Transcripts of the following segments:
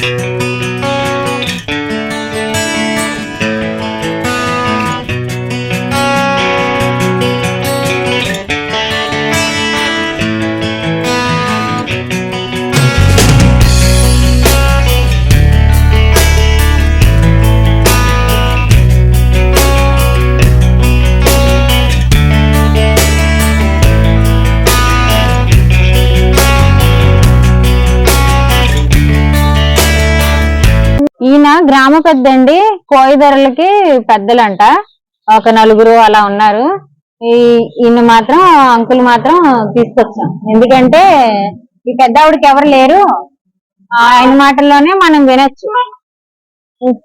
Música ఈయన గ్రామ పెద్ద అండి కోయిదొరలకి పెద్దలంట. ఒక నలుగురు అలా ఉన్నారు. ఈ ఈయన మాత్రం అంకుల్ మాత్రం తీసుకొచ్చాం. ఎందుకంటే ఈ పెద్ద ఆవిడకి ఎవరు లేరు. ఆయన మాటల్లోనే మనం వినొచ్చు.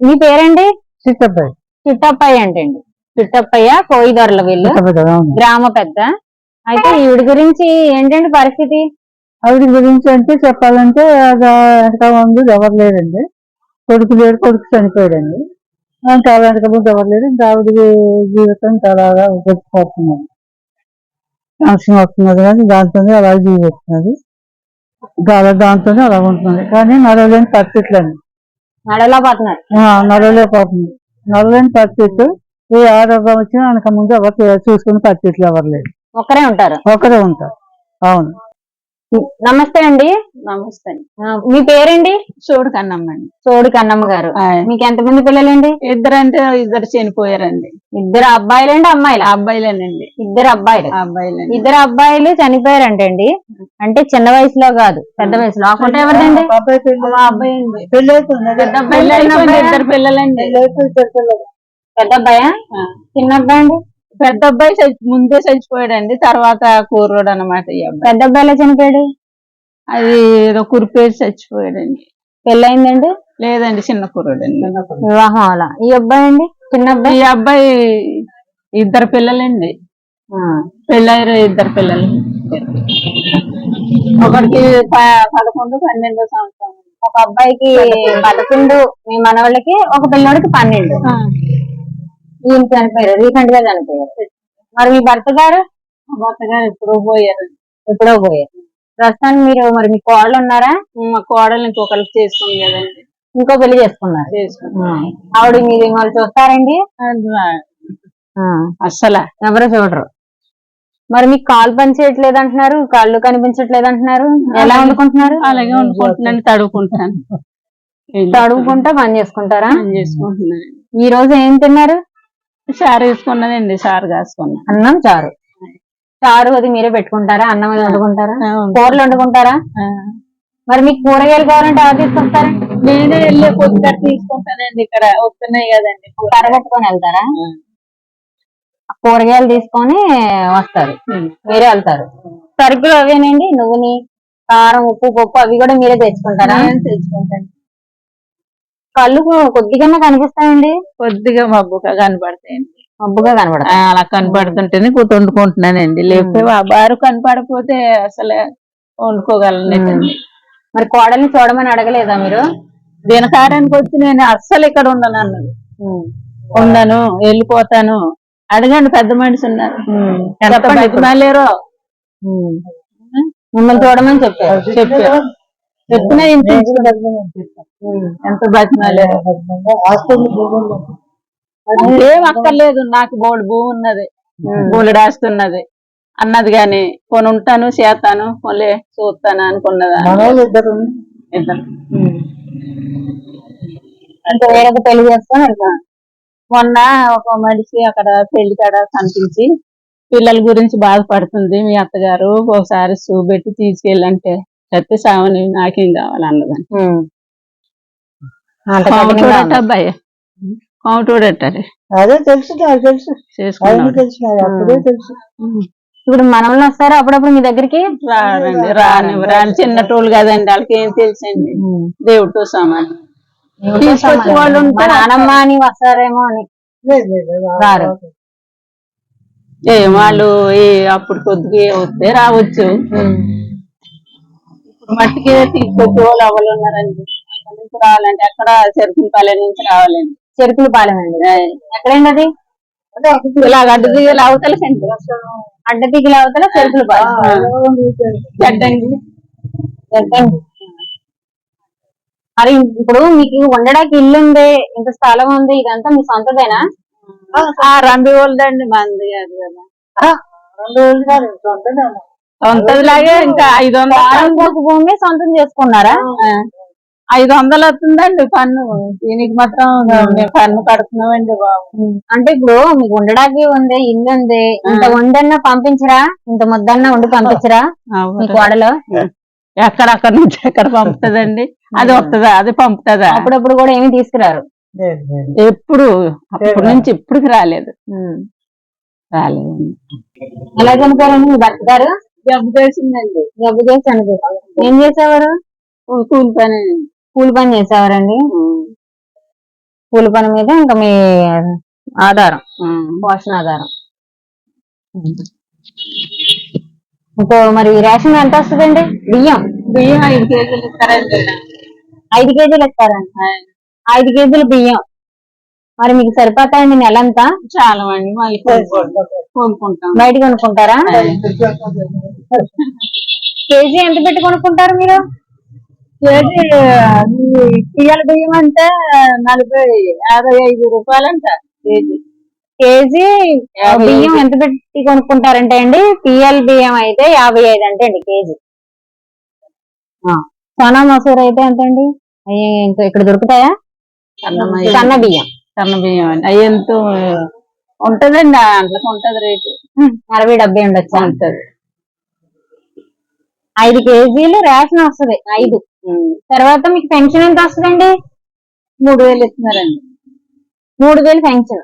మీ పేరండి? చిత్తబ్బాయి చిట్టప్పయ్య అంటండి. చిట్టప్పయ్య కోయిదొరల వీళ్ళు. చిత్తబ్బాయి అవును. గ్రామ పెద్ద. అయితే ఈవిడ గురించి ఏంటండి పరిస్థితి? ఆవిడ గురించి అంటే చెప్పాలంటే ముందు ఎవరు లేరండి. కొడుకు లేడు కొడుకు చనిపోయాడండి. చాలా వెనక ముందు ఎవరు లేరు ఇంకా ఆవిడ జీవితం చాలా గడిచిపోతున్నది సంవత్సరం వస్తున్నది కానీ దాంతోనే అలా జీవిస్తున్నది చాలా దాంతోనే అలా ఉంటున్నది. కానీ నడవలేని నడవలేకపోతున్నారు ఆ, నడవలేకపోతుంది నడవలేని పరిస్థితి ఏ ఆరోగ్యం వచ్చినా వెనక ముందు ఎవరు చూసుకునే పరిస్థితులు ఎవరు లేరు. ఒక్కరే ఉంటారు. ఒకరే ఉంటారు. అవును. నమస్తే అండి. నమస్తే. మీ పేరండి? చూడు కన్నమ్మండి చోడు కన్నమ్మ గారు. మీకు ఎంతమంది పిల్లలండి? ఇద్దరు అంటే ఇద్దరు చనిపోయారండి. ఇద్దరు అబ్బాయిలండి అమ్మాయిలా? అబ్బాయిలేనండి. ఇద్దరు అబ్బాయిలు. అబ్బాయిలండి ఇద్దరు అబ్బాయిలు చనిపోయారంటండి. అంటే చిన్న వయసులో కాదు పెద్ద వయసులో. ఆ ఫోటో ఎవరిదండి? అండి? ఇద్దరు పిల్లలండి. పెద్ద అబ్బాయా. చిన్న అబ్బాయి అండి? పెద్ద అబ్బాయి ముందే చచ్చిపోయాడండి తర్వాత కూర్రోడు అనమాట ఈ అబ్బాయి. పెద్ద అబ్బాయిలో చనిపోయాడు? అది ఏదో కురిపేసి చచ్చిపోయాడండి. పెళ్ళయిందండి? లేదండి చిన్న కుర్రోడండి. వివాహం అలా. ఈ అబ్బాయి అండి? చిన్న అబ్బాయి? ఈ అబ్బాయి ఇద్దరు పిల్లలండి. ఆ. పెళ్ళారు ఇద్దరు పిల్లలు. ఒకటికి ప- పదకొండు పన్నెండు సంవత్సరం. ఒక అబ్బాయికి పదకొండు మీ మనవాళ్ళకి ఒక పిల్లోడికి పన్నెండు. ఈయన చనిపోయారు రీసెంట్గా చనిపోయారు మరి మీ భర్త గారు? భర్త గారు ఎప్పుడో పోయారు. ఎప్పుడో పోయారు. ప్రస్తుతానికి మీరు మరి మీ కోళ్ళు ఉన్నారా? మా కోడలు ఇంకొకరికి చేసుకుంది కదండి. ఇంకో పెళ్ళి చేసుకున్నారు. ఆవిడ మీరు వాళ్ళు చూస్తారండి? అస్సలు. ఎవరు చూడరు. మరి మీకు కాలు పని చేయట్లేదు అంటున్నారు కళ్ళు కనిపించట్లేదు అంటున్నారు ఎలా వండుకుంటున్నారు? అలాగే వండుకుంటున్నాను తడుకుంటాను తడుముకుంటా పని చేసుకుంటారా? ఈ రోజు ఏం తిన్నారు? సార్ వేసుకున్నానండి సార్ కాసుకున్నా. అన్నం చారు. చారు అది మీరే పెట్టుకుంటారా? అన్నం అది వండుకుంటారా? కూరలు వండుకుంటారా? మరి మీకు కూరగాయలు కావాలంటే ఎవరు తీసుకొస్తారా? నేనే వెళ్ళి పొద్దుట తీసుకుంటానండి ఇక్కడ వస్తున్నాయి కదండి కరగట్టుకొని వెళ్తారా? కూరగాయలు తీసుకొని వస్తారు. మీరే వెళ్తారు. సరుకులు అవేనండి? నువ్వుని కారం ఉప్పు పప్పు అవి కూడా మీరే తెచ్చుకుంటారా? తెచ్చుకుంటాను. కళ్ళు కొద్దిగానే కనిపిస్తాయండి? కొద్దిగా మబ్బుగా కనపడతాయండి. మబ్బుగా ఆ, కనబడతాయి అలా కనపడుతుంటేనే కూత వండుకుంటున్నానండి లేకపోతే ఆ బారు కనపడకపోతే అసలు వండుకోగలనండి. మరి కోడల్ని చూడమని అడగలేదా మీరు? దినకారానికి వచ్చి నేను అస్సలు ఇక్కడ ఉండను అన్నది ఉండను వెళ్ళిపోతాను. అడగండి పెద్ద మనిషి ఉన్నారు. ఎంత. బతిమాలేరో మిమ్మల్ని చూడమని చెప్పారు. చెప్పారు. చెప్పినా. ఎంత బతిమాలేరో ఏం అక్కర్లేదు. నాకు బోల్డ్ భూమి ఉన్నది. బోలెడు ఆస్తున్నది అన్నది గాని కొని ఉంటాను చేస్తాను కొలే చూస్తాను అనుకున్నదా? ఇద్దరు. అంటే వేరొక పెళ్ళి చేసుకొని వెళ్తాను మొన్న ఒక మనిషి అక్కడ పెళ్ళి కాడ కనిపించి పిల్లల గురించి బాధపడుతుంది మీ అత్తగారు. ఒకసారి చూపెట్టి తీసుకెళ్ళంటే చెత్త సావని నాకేం కావాలి అన్నదని కోమటోడట. అబ్బాయి. కోమటోడటది అదే తెలుసు తెలుసు. అప్పుడే తెలుసు. ఇప్పుడు మనల్ని వస్తారు అప్పుడప్పుడు మీ దగ్గరికి? రారండి రాని రాని చిన్నటోళ్ళు కదండి వాళ్ళకి ఏం తెలుసండి? దేవుడితో సమానం. తీసుకొచ్చే వాళ్ళు నానమ్మ అని వస్తారేమో అని. రారు. ఏ వాళ్ళు ఏ అప్పుడు కొద్దిగా వస్తే రావచ్చు. మట్టికి తీసుకొచ్చే వాళ్ళు ఎవరు ఉన్నారండి? అక్కడి నుంచి రావాలంటే అక్కడ చెరుకులపాలెం నుంచి రావాలండి? చెరుకులు పాలెమండి ఎక్కడండి అది? ఇలా గడ్డ దిగి అవతల అడ్డ దిగులు అవతల చెరుకులు పాలెం. చెడ్డండి. మరి ఇప్పుడు మీకు ఉండడానికి ఇల్లు ఉంది ఇంత స్థలం ఉంది ఇదంతా మీ సొంతదేనా? రంబి వాళ్ళదండి మంది కాదు. కదా సొంతదిలాగే ఇంకా ఐదు వందలు. భూమి సొంతం చేసుకున్నారా? ఐదు వందలు వస్తుందండి పన్ను. దీనికి మాత్రం మేము పన్ను కడుతున్నామండి బాబు. అంటే ఇప్పుడు మీకు ఉండడానికి ఉంది ఇల్లు ఉంది. ఇంత వండన్నా పంపించరా? ఇంత ముద్దన్నా వండి పంపించరా మీ కోడలు? ఎక్కడ అక్కడ నుంచి ఎక్కడ పంపుతుందండి? అది వస్తుందా? అది పంపుతుందా? అప్పుడప్పుడు కూడా ఏమీ తీసుకురారు. ఎప్పుడు అప్పటి నుంచి ఇప్పటికి రాలేదు. రాలేదండి. ఎలా చనిపోయారండి మీ భర్త గారు? జబ్బు చేసిందండి. జబ్బు చనిపోయారు ఏం చేసేవారు? కూలి పని. కూలి పని చేసేవారండి. కూలి పని మీద ఇంకా మీ ఆధారం పోషణ ఆధారం ఇంకో మరి రేషన్ ఎంత వస్తుందండి? బియ్యం. బియ్యం ఐదు కేజీలు ఇస్తారండి. ఐదు కేజీలు ఇస్తారండి. ఐదు కేజీలు బియ్యం. మరి మీకు సరిపోతాయండి నెలంతా? చాలా మంది మళ్ళీ కొనుక్కుంటాం. బయట కొనుక్కుంటారా? కేజీ ఎంత పెట్టి కొనుక్కుంటారు మీరు? కేజీ బియ్యం అంటే నలభై యాభై ఐదు రూపాయలంట కేజీ. కేజీ యాభై బియ్యం ఎంత పెట్టి కొనుక్కుంటారంటే అండి పిఎల్ బియ్యం అయితే యాభై ఐదు అంటే అండి కేజీ సోనా మసూర్ అయితే ఎంత అండి ఇంకా ఇక్కడ దొరుకుతాయా. సన్న బియ్యం. సన్న బియ్యం అవి ఎంతో ఉంటదండి అందులోకి ఉంటది రేటు. అరవై డెబ్బై ఉండొచ్చు ఉంటది ఐదు కేజీలు రేషన్ వస్తది ఐదు. తర్వాత మీకు పెన్షన్ ఎంత వస్తుందండి? మూడు వేలు ఇస్తున్నారండి. మూడు వేలు పెన్షన్.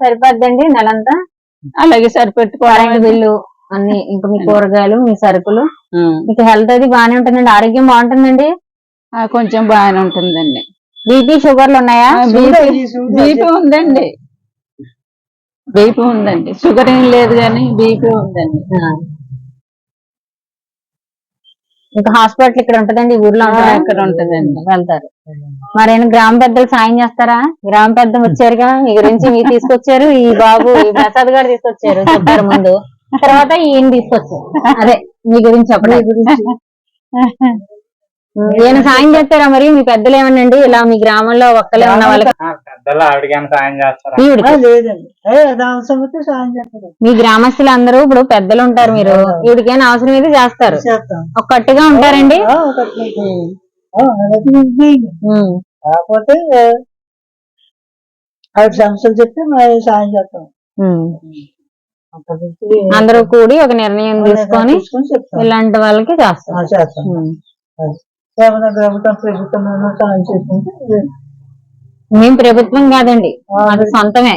సరిపోద్దండి నెలంతా? అలాగే కరెంట్ సరిపెట్టుకోవాలండి బిల్లు అన్ని ఇంకా మీ కూరగాయలు మీ సరుకులు. మీకు హెల్త్ అది బాగానే ఉంటుందండి ఆరోగ్యం బాగుంటుందండి? కొంచెం బాగానే ఉంటుందండి. బీపీ షుగర్లు ఉన్నాయా? బీపీ ఉందండి. బీపీ ఉందండి. షుగర్ ఏం లేదు కానీ బీపీ ఉందండి. ఇంకా హాస్పిటల్ ఇక్కడ ఉంటదండి ఊర్లో? ఇక్కడ ఉంటదండి. వెళ్తారు. మరేనా గ్రామ పెద్దలు సాయం చేస్తారా? గ్రామ పెద్దలు వచ్చారుగా మీ గురించి మీరు తీసుకొచ్చారు ఈ బాబు ఈ ప్రసాద్ గారు తీసుకొచ్చారు చెప్పారు ముందు. తర్వాత ఈయన తీసుకొచ్చారు. అదే మీ గురించి చెప్పడం. ఈయన సాయం చేస్తారా మరి? మీ పెద్దలు ఏమనండి ఇలా మీ గ్రామంలో ఒక్కలే ఉన్న వాళ్ళకి ఆ, పెద్దలు ఆవిడకైనా సాయం చేస్తారా? ఈవిడికి లేదండి. ఏ, అది అవసరం అయితే సాయం చేస్తారు. మీ గ్రామస్తులు అందరూ ఇప్పుడు పెద్దలు ఉంటారు మీరు. ఈవిడికైనా అవసరం అయితే చేస్తారు? చేస్తాం. ఒక కట్టుగా ఉంటారండి? ఆ, ఒకటి. ఆ, అలాగే ఉంది. ఉమ్. కాకపోతే ఆవిడ సమస్యలు చెప్తే మేము సాయం చేస్తాం. ఉమ్. అందరూ కూడి ఒక నిర్ణయం తీసుకొని తీసుకొని చెప్తాం. ఇలాంటి వాళ్ళకి ఆ, చేస్తారు చేస్తాం. ఉమ్. ప్రభుత్వం సాయం మేము ప్రభుత్వం కాదండి. అది. సొంతమే.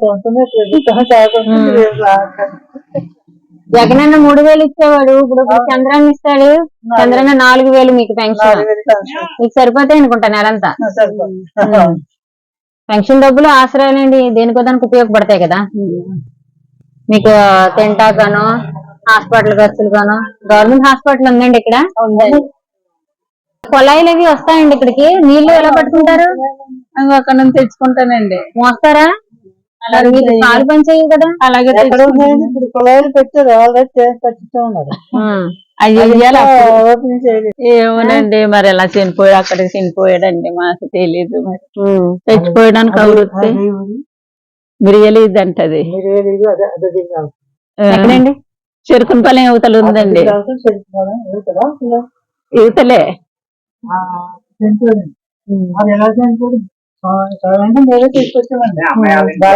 సొంతమే ప్రభుత్వం. జగనన్న మూడు వేలు ఇచ్చేవాడు. ఇప్పుడు చంద్రన్న ఇస్తాడు. చంద్రన్న నాలుగు వేలు మీకు పెన్షన్. మీకు సరిపోతాయి అనుకుంటా నెలంతా. పెన్షన్ డబ్బులు ఆశ్రయాలండి దేనికో దానికి ఉపయోగపడతాయి కదా. మీకు తింటాకను హాస్పిటల్ ఖర్చులు గాను గవర్నమెంట్ హాస్పిటల్ ఉందండి ఇక్కడ? కుళాయిలు అవి వస్తాయండి ఇక్కడికి. నీళ్ళు ఎలా పట్టుకుంటారు? అక్కడ నుంచి తెచ్చుకుంటానండి. మోస్తారా? కాలు పని కదా? అలాగే? ఇప్పుడు పెట్టారు ఆల్రెడీ ఉన్నారు. ఏమోనండి మరి ఎలా చనిపోయాడు అక్కడికి చనిపోయాడండి మాకు తెలియదు మరి. ఉమ్. చచ్చిపోయడానికి ఇది. మిరియలు ఇది అంటది చెరుకునిపల్లి యువతలు ఉందండి. యువతలే చనిపోయింది. అది ఎలా చనిపోయింది మీరే తీసుకొచ్చామండి ఇంట్లో.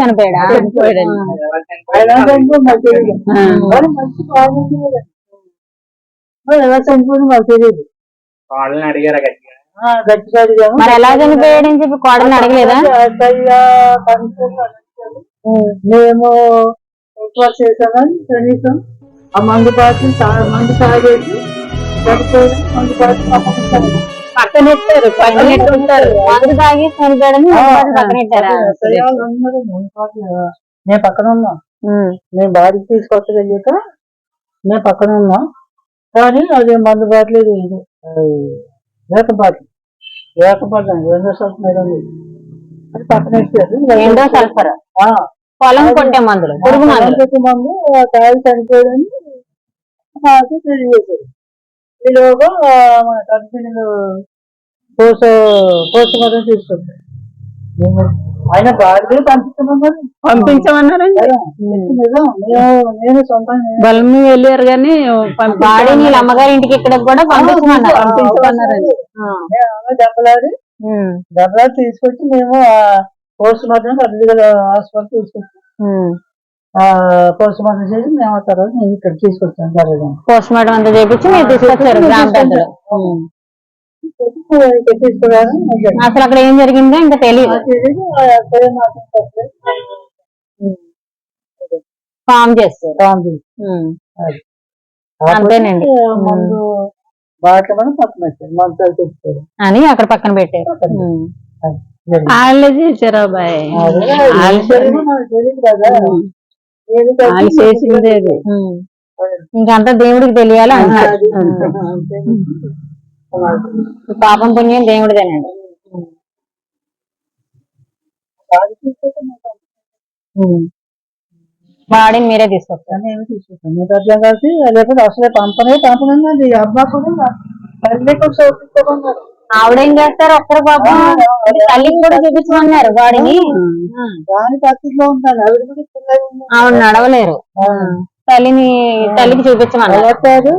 చనిపోయాడా. ఎలా? చనిపోయింది మాకు తెలియదు. వాళ్ళని అడిగారా గట్టిగా. మరి ఎలా చనిపోయాడని చెప్పి కోడల్ని అడగలేదా. మేము చేసామని కనీసం ఆ మందు తా- మందు తాగేసి మందు బాటిల్ పక్కన పక్కనెట్టారు పక్కనెట్టుంటారు మందు తాగి చనిపోయాడని పక్కనెట్టారా నేను పక్కన ఉన్నా. మేము బాడీకి తీసుకొచ్చగలిగాక మేము పక్కన ఉన్నాం. కానీ అది మందు బాటిల్ ఇది. వేక బాటిల్ బాటిల్ రెండో ఉంది. అది పక్కన సల్ఫర్. ఆ, పొలం కొట్టే మందులు పురుగు మందులు. మందు కాయలు చనిపోయాడని నాకు తెలియజేశారు. ఈలోగా మన కంపెనీలు పోస్ట్ ఆయన బాగా పంపిస్తున్నాం మరి. పంపించమన్నారండి? నేను సొంతంగా బలమి వెళ్ళారు కానీ బాడీ వీళ్ళ అమ్మగారి ఇంటికి ఇక్కడ కూడా పంపించమన్నారు. పంపించమన్నారండి. దెబ్బలాడి దెబ్బలాడి తీసుకొచ్చి మేము పోస్ట్ మార్టం పెద్దగా హాస్పిటల్ తీసుకొచ్చి. పోస్ట్ మార్టం చేసి మేము ఆ తర్వాత నేను ఇక్కడ తీసుకొచ్చాను జరగదు పోస్ట్ మార్టం అంతా చేపించి మీరు తీసుకొచ్చారు గ్రామ పెద్దలు అసలు అక్కడ ఏం జరిగిందో ఇంకా తెలియదు. ఫామ్ చేస్తారు. అది. అంతేనండి. మందు బాటిల్ పక్కన తెచ్చారు అని అక్కడ పక్కన పెట్టారు. వాళ్ళే చేశారు అబ్బాయి. వాళ్ళు చేసిందే అది. ఇంకంతా దేవుడికి తెలియాలి. అంతే. పాపం పుణ్యం దేవుడిదేనండి. బాడీని మీరే అర్థం కలిసి లేకపోతే అసలే పంపనే పంపనండి అబ్బా కూడా తల్లి కూడా చూపించుకోమన్నారు ఆవిడేం చేస్తారు ఒక్కరు పాపం? తల్లికి కూడా చూపించమన్నారు ఉంటాను. ఆవిడ నడవలేరు. తల్లిని తల్లికి చూపించమన్నారు. బాబు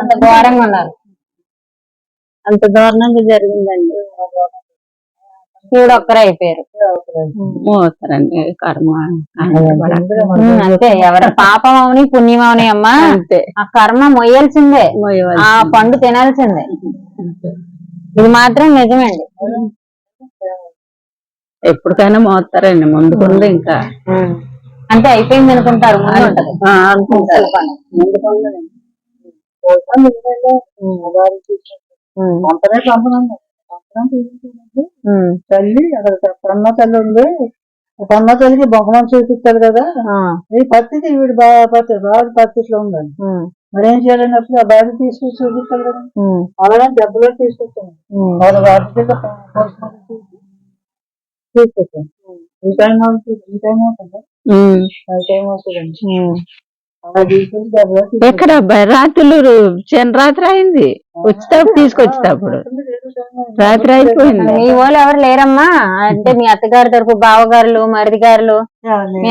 అంత ఘోరంగా ఉన్నారు. అంత దారుణంగా జరిగిందండి. ఈవిడ ఒక్కరే అయిపోయారు. మోస్తారండి కర్మ అంతే ఎవరి పాపం అవని పుణ్యం అవని అమ్మా అంతే. ఆ కర్మ మొయ్యాల్సిందే. ఆ పండు తినాల్సిందే. ఇది మాత్రం నిజమండి ఎప్పటికైనా మోస్తారండి ముందుకుంది ఇంకా. అంటే అయిపోయింది అనుకుంటారు ముందు ఉంటది. ఆ, అనుకుంటారు. పంపనే పంపనండి తల్లి అక్కడ పన్న తల్లి ఉంది. పన్న తల్లికి బొమ్మను చూపిస్తారు కదా. ఈ పరిస్థితి వీడు బాగా పరిస్థితి బాగా పరిస్థితిలో ఉందండి. మరి ఏం చేయాలన్నప్పుడు ఆ బాగా తీసుకొచ్చి చూపిస్తారు కదా. అలాగే దెబ్బలో తీసుకొచ్చాను. వాళ్ళ తీసుకొచ్చాను ఈ టైం అవుతుంది ఈ టైం అవుతుంది. ఆ టైం అవుతుందండి. ఎక్కడ అబ్బాయి? రాత్రులు చిన్న రాత్రి అయింది. వచ్చేటప్పుడు తీసుకొచ్చేటప్పుడు. రాత్రి అయిపోయింది. మీ వాళ్ళు ఎవరు లేరమ్మా? అంటే మీ అత్తగారి తరపు బావగారులు మరిది గారులు మీ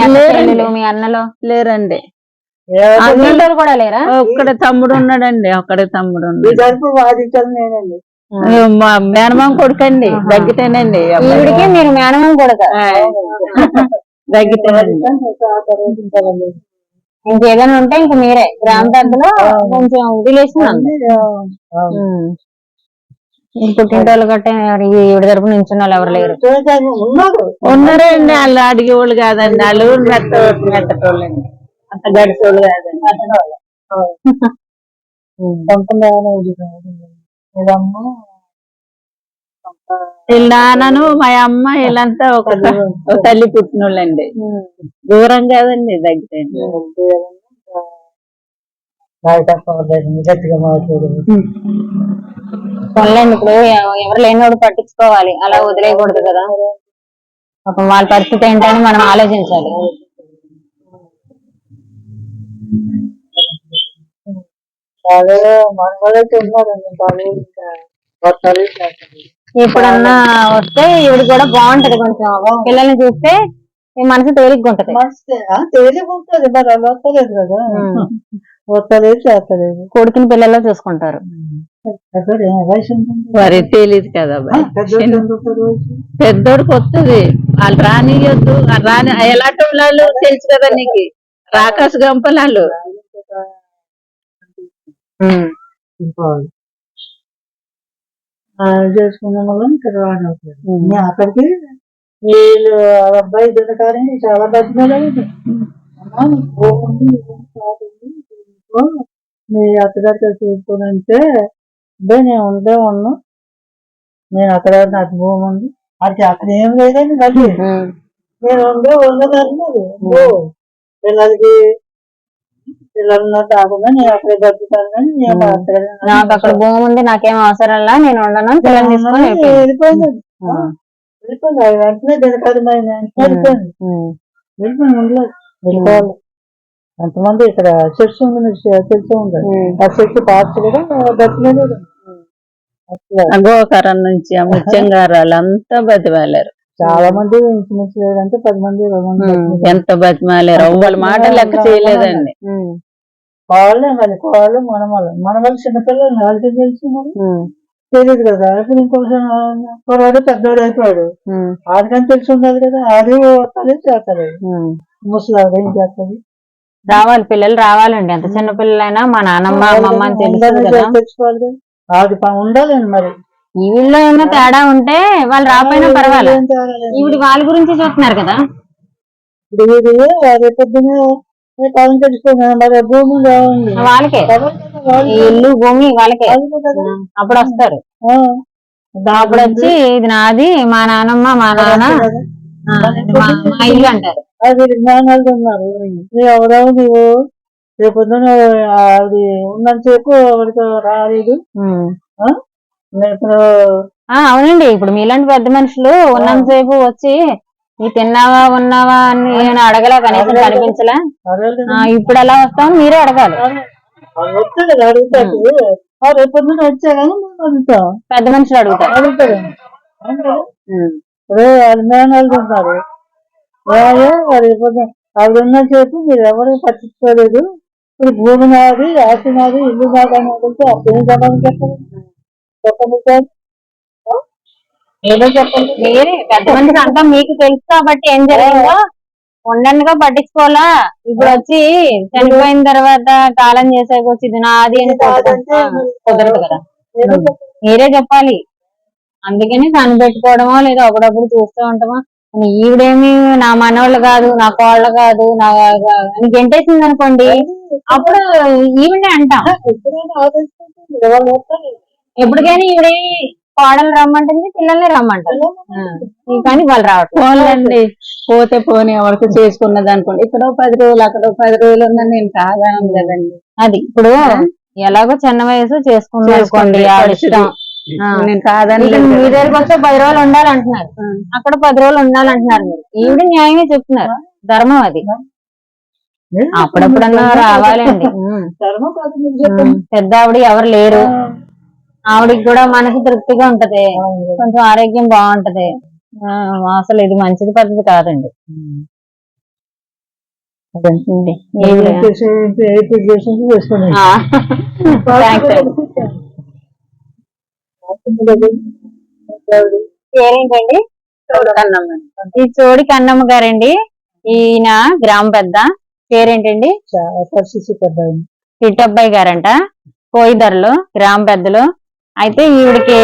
మీ అన్నలు? లేరండి. అన్నలు కూడా లేరా? ఒక్కడ తమ్ముడు ఉన్నాడండి ఒక్కడే తమ్ముడు ఉన్నాడు. మా మేనమామ కొడుకండి దగ్గితేనండి. ఈవిడికి మీరు మేనమామ కొడుక. దగ్గితేనండి. ఇంకేదైనా ఉంటే ఇంక మీరే. గ్రామ పెద్దలో కొంచెం రిలేషన్ ఉంది పుట్టింటోళ్ళు గట్ట ఈవిడ తరపు నించున్న వాళ్ళు ఎవరు లేరు. ఉన్నారు. ఉన్నారండి వాళ్ళు అడిగేవాళ్ళు కాదండి. వాళ్ళు మెత్త మెత్తటోళ్ళండి అంత గడిచోళ్ళు కాదండి వీళ్ళ నాన్నను మా అమ్మ వీళ్ళంతా ఒక ఒక తల్లి పుట్టినోళ్ళండి. దూరం కాదండి దగ్గర పోన్లేండి ఇప్పుడు ఎవ- ఎవరు లేనివాడు పట్టించుకోవాలి. అలా వదిలేయకూడదు కదా. పాపం వాళ్ళ పరిస్థితి ఏంటని మనం ఆలోచించాలి. ఇంకా కొట్టాలి చేస్తారు. ఎప్పుడన్నా వస్తే ఈవిడ కూడా బాగుంటది కొంచెం. పిల్లల్ని చూస్తే మనసు తేలిగ్గా ఉంటది మరి అలా వస్తలేదు కదా. వస్తలేదు చేస్తలేదు. కొడుకుని పిల్లల్లో చూసుకుంటారు. మరి తెలియదు కదా? పెద్దోడికి వస్తుంది. వాళ్ళు రానియొద్దు. ఆ రాని ఎలాంటి వాళ్ళు తెలుసు కదా నీకు? ఇంకోళ్ళు. ఆ, చేసుకున్న వాళ్ళు ఇక్కడ నేను అక్కడికి వీళ్ళు ఆ అబ్బాయి ఇద్దరు కానీ చాలా ఇంకో మీ అత్తగారికి చూసుకోనంటే అంటే నేను ఉంటే ఉన్నాను నేను అక్కడ నాకు భూమి ఉంది. అది అక్కడ ఏం లేదండి మళ్ళీ. నేను ఉండే ఉండదాన్ని పిల్లలకి పిల్లలు కాకుండా నేను అక్కడే బతుకుతాను కానీ నేను నాకు అక్కడ భూమి ఉంది నాకేం అవసరంలా నేను ఉండను పిల్లల్ని తీసుకొని వెళ్ళిపోయింది. వెళ్ళిపోయింది ఆ. వెళ్ళిపోయింది అది వెంటనే దినకరమైన వెంటనే వెళ్ళిపోయింది ఉమ్. వెళ్ళిపోయింది ఉండలేదు. వెళ్ళిపోవాలి ఎంతమంది ఇక్కడ చర్చ్ ఉంది మీకు ఉంది. ఆ చర్చ్ పాస్ట్ కూడా బతిలేదు గోకరం నుంచి ఆ ముత్యంగారాలు అంతా బతిమాలారు. చాలా మంది ఇంచుమించు లేదంటే పది మంది ఇరవై. ఎంత బతిమాలారు వాళ్ళ మాట లెక్క చేయలేదండి. కోళ్ళే మరి కోళ్ళు మనమలు మనమలు చిన్నపిల్లలు వాళ్ళకి తెలిసి మరి. తెలియదు కదా ఇప్పుడు ఇంకొంచెం కుర్రాడు పెద్దవాడు అయిపోయాడు. ఆడికని తెలిసి ఉండాలి కదా ఆడి చేస్తారు ఉమ్. ముసలాడు ఏం చేస్తుంది రావాలి పిల్లలు రావాలండి ఎంత చిన్న పిల్లలైనా మా నాన్నమ్మ అమ్మమ్మ అని కదా తెచ్చుకోవాలి. ఆడి ఉండాలండి మరి ఈ వీళ్ళలో ఏమైనా తేడా ఉంటే వాళ్ళు రాకపోయినా పర్వాలేదు. ఈవిడ వాళ్ళ గురించి చూస్తున్నారు కదా? వాళ్ళకే. ఇల్లు భూమి వాళ్ళకే. అప్పుడు వస్తారు. అప్పుడు వచ్చి ఇది నాది మా నాన్నమ్మ మా నాన్న. మా ఇల్లు అంటారు. అది ఉన్నారు. ఎవరెవరు రేపొద్దున అది రాలేదు. ఇప్పుడు ఆ అవునండి. ఇప్పుడు మీలాంటి పెద్ద మనుషులు ఉన్నంతసేపు వచ్చి నీ తిన్నావా ఉన్నావా అని నేను అడగలా కనీసం కనిపించలే? ఇప్పుడు ఎలా వస్తాం మీరే అడగాలి. పెద్ద మనుషులు అడుగుతారు. అడుగుతారు. ఆవిడ మీరు ఎవరు పట్టించుకోలేదు. ఇప్పుడు భూమి నాది ఆస్తి నాది ఇల్లు నాది అని అడిగితే అప్పుడు చెప్పండి సార్? ఏదో మీరే అంతా మీకు తెలుసు కాబట్టి ఏం జరిగిందో ఉండండిగా పట్టించుకోవాలా ఇప్పుడు వచ్చి చనిపోయిన తర్వాత కాలం చేసాక వచ్చి ఇది నాది అని కుదరదు. కదా. మీరే చెప్పాలి అందుకని కనిపెట్టుకోవడమో లేదా ఒకడప్పుడు చూస్తూ ఉంటామో "నీ ఈవిడేమి నా మనవాళ్ళు కాదు నా కోళ్ళ కాదు నా గెంటేసింది అనుకోండి అప్పుడు ఈవిడే అంటాం ఎప్పటికైనా ఈవిడే కోడలు రమ్మంటుంది పిల్లల్ని రమ్మంటారు. కానీ వాళ్ళు రావట్లేదు. పోన్లండి. పోతే పోనీ ఎవరికి చేసుకున్నది అనుకోండి. ఇక్కడ పది రోజులు అక్కడ పది రోజులు ఉందని నేను కాదాను కదండి. అది ఇప్పుడు ఎలాగో చిన్న వయసు ఆవిడ ఇష్టం. నేను కాదని మీ దగ్గరకు వస్తే పది రోజులు ఉండాలంటున్నారు. అక్కడ పది రోజులు ఉండాలంటున్నారు మీరు. ఈవిడ న్యాయమే చెప్తున్నారు. ధర్మం అది. అప్పుడప్పుడన్నా రావాలండి. పెద్ద ఆవిడ ఎవరు లేరు. ఆవిడకి కూడా మనసు తృప్తిగా ఉంటది. కొంచెం ఆరోగ్యం బాగుంటది. అసలు ఇది మంచిది పద్ధతి కాదండి. పేరేంటండి? ఈ చోడి కన్నమ్మ గారండి. ఈయన గ్రామ పెద్ద. పేరేంటండి? పెద్ద పిట్టబ్బాయి గారంట. కోయిదర్లు గ్రామ పెద్దలు. అయితే ఈవిడికి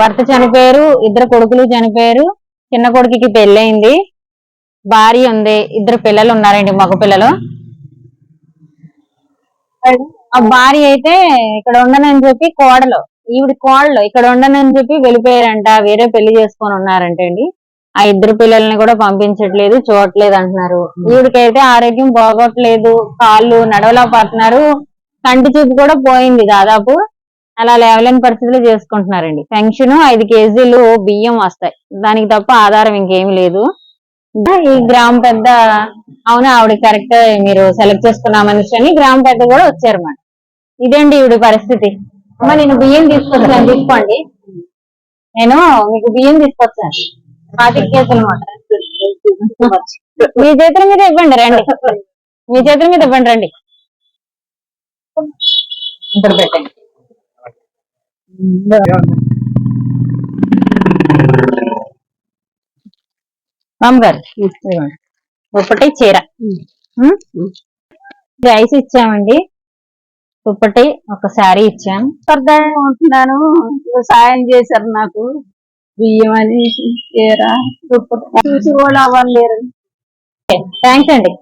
భర్త చనిపోయారు ఇద్దరు కొడుకులు చనిపోయారు. చిన్న కొడుకుకి పెళ్ళయింది. భార్య ఉంది ఇద్దరు పిల్లలు ఉన్నారండి మగ పిల్లలు. ఆ భార్య అయితే ఇక్కడ ఉండనని చెప్పి కోడలు ఈవిడ కోడలు ఇక్కడ ఉండనని చెప్పి వెళ్ళిపోయారంట వేరే పెళ్ళి చేసుకొని ఉన్నారంట అండి ఆ ఇద్దరు పిల్లల్ని కూడా పంపించట్లేదు చూడట్లేదు అంటున్నారు. ఈవిడికైతే ఆరోగ్యం బాగోట్లేదు కాళ్ళు నడవలేకపోతున్నారు. కంటి చూపు కూడా పోయింది దాదాపు. అలా లేవలేని పరిస్థితులు చేసుకుంటున్నారండి. పెన్షన్ ఐదు కేజీలు బియ్యం వస్తాయి. దానికి తప్ప ఆధారం ఇంకేం లేదు. ఈ గ్రామ పెద్ద అవును ఆవిడ? కరెక్ట్ మీరు సెలెక్ట్ చేసుకున్న మనిషి అని గ్రామ పెద్ద కూడా వచ్చారు మాట ఇదండి ఈవిడ పరిస్థితి? అమ్మ నేను బియ్యం తీసుకొచ్చాను. తీసుకోండి. నేను మీకు బియ్యం తీసుకొచ్చాను. పాతిక కేసులు మాట మీ చేతుల మీద ఇవ్వండి రండి. మీ చేతుల మీద ఇవ్వండి రండి. ఇక్కడ పెట్టండి. మామగారు. ఒకటి చీర? రైస్ ఇచ్చామండి. ఒకటి ఒక శారీ ఇచ్చాం సరదాగా ఉంటున్నాను. సాయం చేశారు నాకు. బియ్యం అని చీర చూసి కూడా అవ్వలేరు థ్యాంక్స్ అండి.